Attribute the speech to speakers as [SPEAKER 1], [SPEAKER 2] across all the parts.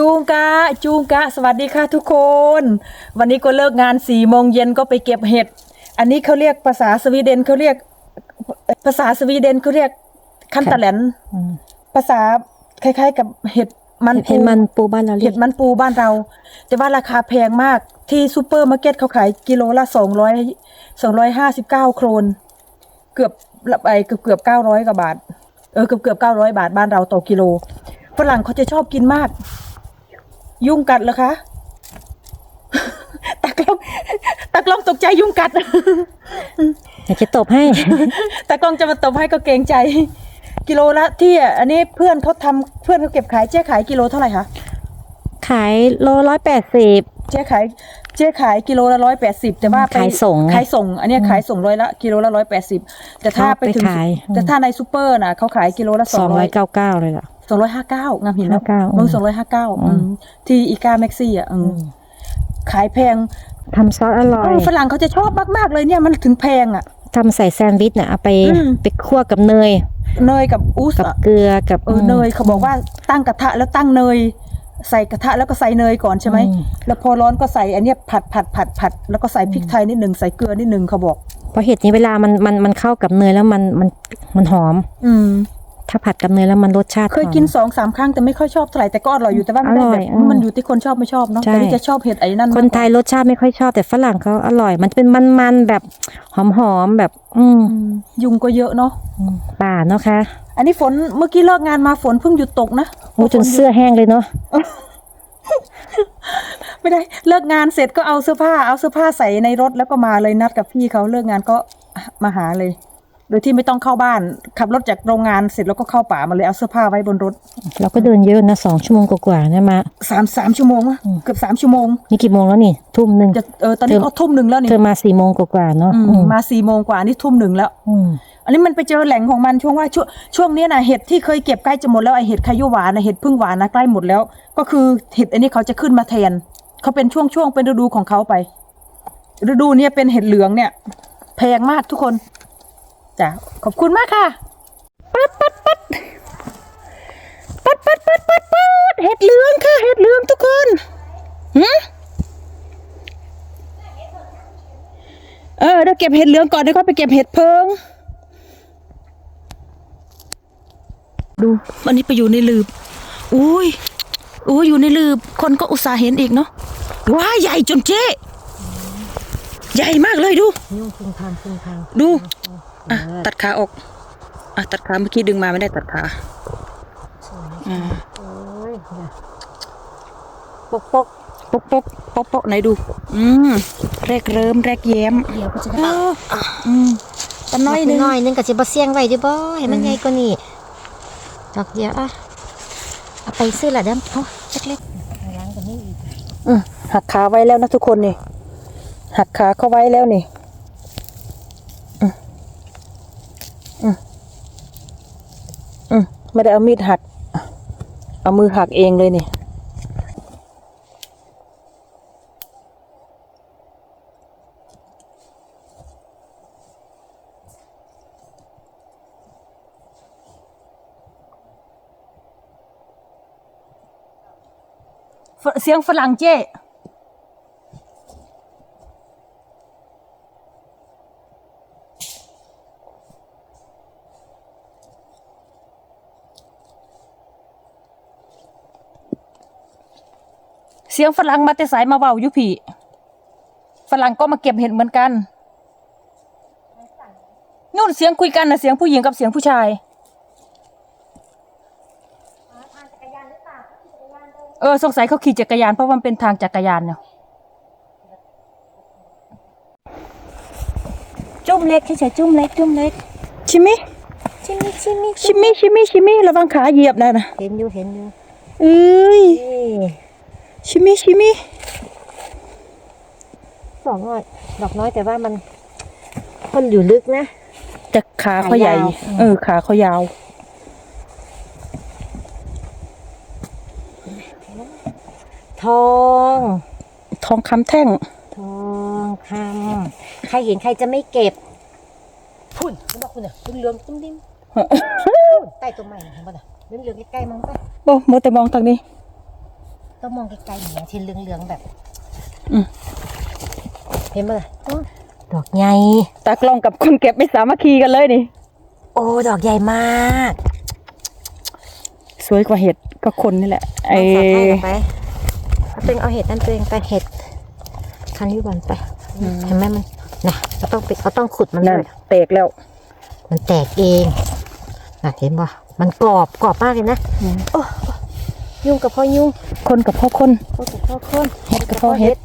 [SPEAKER 1] จูงกะจูงกะสวัสดีค่ะทุกคน วันนี้ก็เลิกงานสี่โมงเย็นก็ไปเก็บเห็ด อันนี้เขาเรียกภาษาสวีเดนเขาเรียก ภาษาสวีเดนเขาเรียกคันตะแหลนภาษาคล้าย ๆ กับเห็ดมัน
[SPEAKER 2] เห็นมันปูบ้านเราเรี
[SPEAKER 1] เห็
[SPEAKER 2] ย
[SPEAKER 1] ด
[SPEAKER 2] ก
[SPEAKER 1] มันปูบ้านเรา แต่ว่าราคาแพงมากที่ซูเปอร์มาร์เก็ตเขาขายกิโลละสองร้อยสองร้อยห้าสิบเก้าโครน เกือบไอเกือบเกือบเก้าร้อยกว่าบาท เออเกือบเกือบเก้าร้อยบาทบ้านเราต่อกิโลฝรั่งเขาจะชอบกินมาก ยุงกัดเหรอคะตากล้องตากล้องตกใจยุงกัด
[SPEAKER 2] อยากจะตบให้
[SPEAKER 1] ตากล้องจะมาตบให้ก็เกรงใจ กิโลละที่อะอันนี้เพื่อนเขาทำเพื่อนเขาเก็บขายเจ๊ขายกิโลเท่าไหร่คะ
[SPEAKER 2] ขายโลร้อยแปดสิบ
[SPEAKER 1] เจ๊ขายเจ๊ขายกิโลละร้อยแปดสิบแต่ว่าไป
[SPEAKER 2] ขายส่งไง
[SPEAKER 1] ขายส่ง อันเนี้ยขายส่งร้อยละกิโลละร้อยแปดสิบแต่ถ้า
[SPEAKER 2] เขา
[SPEAKER 1] ไปถึง
[SPEAKER 2] ไปขาย
[SPEAKER 1] แต่ถ้าในซูเปอร์น่ะเขาขายกิโลละส
[SPEAKER 2] ส
[SPEAKER 1] อ
[SPEAKER 2] องง
[SPEAKER 1] ร้
[SPEAKER 2] ร้
[SPEAKER 1] อ
[SPEAKER 2] อยยเก้าเก้าเลยล่ะ
[SPEAKER 1] สองร้อยห้าเก้างามเห็นแล้ว
[SPEAKER 2] 59
[SPEAKER 1] มึงสองร้อยห้าเก้าที่อีกาแม็กซี่อะอืมขายแพง
[SPEAKER 2] ทำซอสอร่อย
[SPEAKER 1] เออฝรั่งเขาจะชอบมากๆเลยเนี่ยมันถึงแพงอะ
[SPEAKER 2] ทำใส่แซนด์วิชน่ะเอาไป
[SPEAKER 1] อืม
[SPEAKER 2] ไปคั่วกับเนย
[SPEAKER 1] เนยกับอูส
[SPEAKER 2] กับ
[SPEAKER 1] อะ
[SPEAKER 2] เกลือกับ
[SPEAKER 1] เออเนยเขาบอกว่าตั้งกระทะแล้วตั้งเนย ใส่กระทะแล้วก็ใส่เนยก่อนใช่ไหมแล้วพอร้อนก็ใส่อันเนี้ยผัดผัดผัดผัดแล้วก็ใส่พริกไทยนิดหนึ่งใส่เกลือนิดหนึ่งเขาบอก
[SPEAKER 2] เพราะเห็ดนี้เวลามันมันมันเข้ากับเนยแล้วมันมันมันหอม
[SPEAKER 1] อืม
[SPEAKER 2] ถ้าผัดกับเนยแล้วมันรสชาติ
[SPEAKER 1] เคย
[SPEAKER 2] หอม
[SPEAKER 1] กินสองสามครั้งแต่ไม่ค่อยชอบเท่าไหร่แต่ก็อร่อยอยู่แต่ว่าไม่ได้
[SPEAKER 2] อร่
[SPEAKER 1] แบ
[SPEAKER 2] อย
[SPEAKER 1] บ
[SPEAKER 2] อืม
[SPEAKER 1] มันอยู่ที่คนชอบไม่ชอบเนาะ
[SPEAKER 2] ใช่
[SPEAKER 1] แต่นี่จะชอบเห็ดไอ้นั่น
[SPEAKER 2] คน
[SPEAKER 1] มากกว่า
[SPEAKER 2] ไทยรสชาติไม่ค่อยชอบแต่ฝรั่งเขาอร่อย มันจะเป็นมันๆแบบหอมๆแบบ อืม
[SPEAKER 1] อืมยุงก็เยอะเนาะ
[SPEAKER 2] ป่าเนาะคะ
[SPEAKER 1] อันนี้ฝนเมื่อกี้เลิกงานมาฝนเพิ่งหยุดตกนะ
[SPEAKER 2] โอ้จนเสื้อแห้งเลยเนาะ
[SPEAKER 1] ไม่ได้เลิกงานเสร็จก็เอาเสื้อผ้าเอาเสื้อผ้าใส่ในรถแล้วก็มาเลยนัดกับพี่เขาเลิกงานก็มาหาเลย โดยที่ไม่ต้องเข้าบ้าน ขับรถจากโรงงานเสร็จแล้วก็เข้าป่ามาเลยเอาเสื้อผ้าไว้บนรถ
[SPEAKER 2] เราก็เดินเยอะนะสองชั่วโมงกว่าๆเนี่ยมา
[SPEAKER 1] สามสามชั่วโมงวะเกือบสามชั่วโมง
[SPEAKER 2] นี่กี่โมงแล้วนี่ทุ่มหนึ่ง
[SPEAKER 1] จะเออตอนนี้
[SPEAKER 2] เธอ
[SPEAKER 1] ก็ทุ่มหนึ่งแล้วนี่
[SPEAKER 2] เธอมาสี่โมงกว่าๆเนาะ
[SPEAKER 1] อืม
[SPEAKER 2] อืม
[SPEAKER 1] มาสี่โมงกว่านี่ทุ่มหนึ่งแล้ว
[SPEAKER 2] อืม
[SPEAKER 1] อันนี้มันไปเจอแหล่งของมันช่วงว่าช่วงช่วงนี้นะเห็ดที่เคยเก็บใกล้จะหมดแล้วไอเห็ดขยุหวานนะเห็ดพึ่งหวานนะใกล้หมดแล้ว ก็คือเห็ดอันนี้เขาจะขึ้นมาแทนเขาเป็นช่วงช่วงๆเป็นฤดูของเขาไป ฤดูเนี้ยเป็นเห็ดเหลืองเนี่ย แพงมากทุกคน จ้ะขอบคุณมากค่ะปัดปัดปัดปัดปัดปัดปัดปัดเห็ดเหลืองค่ะเห็ดเหลืองทุกคนหืมเออเดี๋ยวเก็บเห็ดเหลืองก่อนเดี๋ยวค่อยไปเก็บเห็ดเพิง ดูวันนี้ไปอยู่ในหลืบอุ้ยอุ้ยอยู่ในหลืบคนก็อุตส่าห์เห็นอีกเนาะว้าใหญ่จนเจ๊ใหญ่มากเลยดู
[SPEAKER 2] ยุ่งครึ่งทางครึ่งทาง
[SPEAKER 1] ดู อะตัดขาออก อะตัดขาเมื่อกี้ดึงมาไม่ได้ตัดขาอ่า
[SPEAKER 2] โอ้ยปกปก
[SPEAKER 1] ปกปกปกปกไหนดู อืมแรกเริ่มแรกแย้ม
[SPEAKER 2] เดี๋ยวก็จะ
[SPEAKER 1] เอออืมตะน้อยหนึง
[SPEAKER 2] น้อยนึงก็จะบ่เสี่ยงไว้ดิบ่ให้มันใหญ่กว่านี้ดอกเดียวอะเอาไปซื้อละเด้อเอาเล็กๆล้างกว่านี้อีก
[SPEAKER 1] อืมหักขาไว้แล้วนะทุกคนนี่หักขาเข้าไว้แล้วนี่อืมอืมอืม ไม่ได้เอามีดหัก เอามือหักเองเลยนี่ฝเสียงฝรั่งเจ้ เสียงฝรั่งมาแต่สายมาเบาอยู่พี่ฝรั่งก็มาเก็บเห็ดเหมือนกันนู่นเสียงคุยกันนะเสียงผู้หญิงกับเสียงผู้ชาย เออสงสัยเขาขี่จักรยานเพราะมันเป็นทางจักรยานเนี่ย
[SPEAKER 2] จุ่มเล็กเฉยๆจุ่มเล็กจุ่มเล็ก
[SPEAKER 1] ชิมิ
[SPEAKER 2] ชิมิชิมิ
[SPEAKER 1] ชิมิชิมิชิมิระวังขาเหยียบนะนะ
[SPEAKER 2] เห็นอยู่เห็นอยู่
[SPEAKER 1] เอ้ย
[SPEAKER 2] นี่
[SPEAKER 1] ชิมิชิมิ
[SPEAKER 2] ดอกน้อยดอกน้อยแต่ว่ามันคนอยู่ลึกนะ
[SPEAKER 1] แต่ขาเขาใหญ่
[SPEAKER 2] ขายาว
[SPEAKER 1] เออ ขาเขายาว
[SPEAKER 2] ทอง
[SPEAKER 1] ทองคำแท่ง
[SPEAKER 2] ทองคำใครเห็นใครจะไม่เก็บพุ่นคุณบอกคุณอะเหลืองๆตุ้มดิ้มใต้ต้นไม้เห็นป่ะน่ะเหลืองๆใกล้ๆมองไป
[SPEAKER 1] โอ้โมแต่มองทางนี้
[SPEAKER 2] ต้องมองไกลๆอย่างที่เหลืองๆแบบ
[SPEAKER 1] อืม
[SPEAKER 2] เห็นไหมล่ะดอกใหญ่
[SPEAKER 1] ตากล้องกับคนเก็บไม่สามัคคีกันเลยนี่
[SPEAKER 2] โอ้ดอกใหญ่มาก
[SPEAKER 1] สวยกว่าเห็ดก็คนนี่แหละ ไอ
[SPEAKER 2] เอาสาดให้เราไปเอาตัวเองเอาเห็ดนั่นตัวเองไปเห็ดคันยุบันไปเห็นไหมมันนะเราต้องไปเราต้องขุดมัน
[SPEAKER 1] นั่น
[SPEAKER 2] ด้วย
[SPEAKER 1] แตกแล้ว
[SPEAKER 2] มันแตกเองน่ะเห็นป่ะมันกรอบกรอบมากเลยนะ
[SPEAKER 1] อืม
[SPEAKER 2] โอ้ ยุ่งกับพ่อยุ่ง
[SPEAKER 1] คนกับพ่อคน
[SPEAKER 2] พ่อกับพ่อคน
[SPEAKER 1] เห็ดกับพ่อเห็ด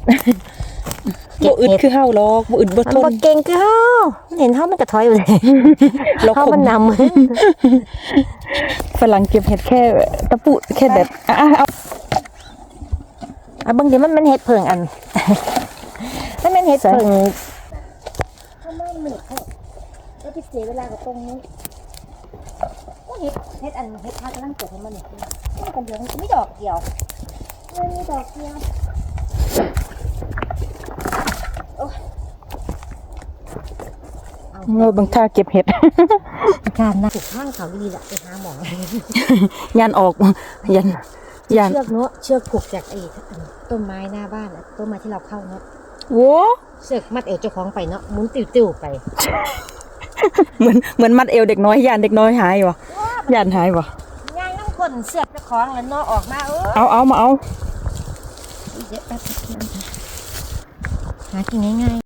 [SPEAKER 2] เก็
[SPEAKER 1] บ่
[SPEAKER 2] บ
[SPEAKER 1] อึด
[SPEAKER 2] เห็ด
[SPEAKER 1] คือเฮาหรอกบ่อึดบ่
[SPEAKER 2] มัน
[SPEAKER 1] ท
[SPEAKER 2] บ่
[SPEAKER 1] น
[SPEAKER 2] เก่งคือเฮาเห็นเฮามันกระถอยอยู่เลย
[SPEAKER 1] เรา
[SPEAKER 2] เฮา
[SPEAKER 1] ข
[SPEAKER 2] มัน
[SPEAKER 1] ม
[SPEAKER 2] นำ
[SPEAKER 1] ฝรั่งเก็บเห็ดแค่ตะปุแค่แบบอะอะเอา
[SPEAKER 2] อะบางทีมันมันเห็ดเผิงอันมันเป็นเห็ดเผิงถ้ามันหนึบเขาแล้วไปเสียเวลากับตรงนี้โอ้เห็ดเห็ดอันเห็ดพากำลังเกิดของมันเนี่ย มันกันเดียวมันไม่ดอกเดียวมันมีดอกเดียวโอ้ยเอา
[SPEAKER 1] เงยบางท่าเก็บเห็ด
[SPEAKER 2] อาการนะถูกข้างเขาดีละไปหาหมอ
[SPEAKER 1] ยันออกยันยัน
[SPEAKER 2] เชือกเนาะเชือกผูกจากไอ้ต้นไม้หน้าบ้านอะต้นไม้ที่เราเข้าเนาะ
[SPEAKER 1] โว้
[SPEAKER 2] เสือกมัดเอวเจ้าของไปเนาะหมุนติวๆไป
[SPEAKER 1] เหมือนเหมือนมัดเอวเด็กน้อยยันเด็กน้อยหายวะยันหายวะ
[SPEAKER 2] ย่างน้ำ คนเสือกเจ้าของแล้วเนาะออกมาเออ
[SPEAKER 1] เอาเอามาเอา
[SPEAKER 2] เดี๋ยวแป๊บนึงหากินง่ายๆ